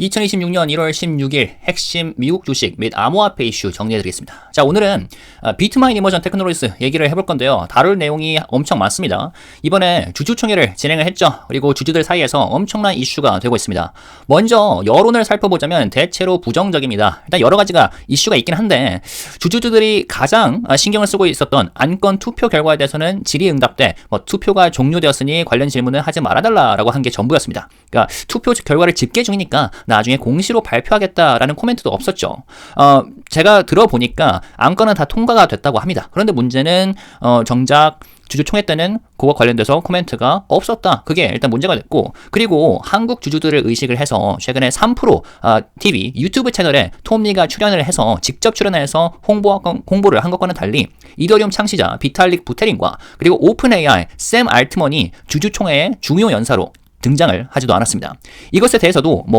2026년 1월 16일 핵심 미국 주식 및 암호화폐 이슈 정리해드리겠습니다. 자, 오늘은 아, 비트마인 이머전 테크놀로지스 얘기를 해볼 건데요. 다룰 내용이 엄청 많습니다. 이번에 주주총회를 진행을 했죠. 그리고 주주들 사이에서 엄청난 이슈가 되고 있습니다. 먼저 여론을 살펴보자면 대체로 부정적입니다. 일단 여러 가지가 이슈가 있긴 한데 주주들이 가장 아, 신경을 쓰고 있었던 안건 투표 결과에 대해서는 질의응답 때 뭐 투표가 종료되었으니 관련 질문을 하지 말아달라라고 한 게 전부였습니다. 그러니까 투표 결과를 집계 중이니까 나중에 공시로 발표하겠다라는 코멘트도 없었죠. 어, 제가 들어보니까 안건은 다 통과가 됐다고 합니다. 그런데 문제는 어, 정작 주주총회 때는 그와 관련돼서 코멘트가 없었다. 그게 일단 문제가 됐고 그리고 한국 주주들을 의식을 해서 최근에 3프로 아, TV 유튜브 채널에 톰리가 출연을 해서 직접 출연해서 홍보 홍보를 한 것과는 달리 이더리움 창시자 비탈릭 부테린과 그리고 오픈 AI 샘 알트먼이 주주총회의 중요 연사로 등장을 하지도 않았습니다. 이것에 대해서도 뭐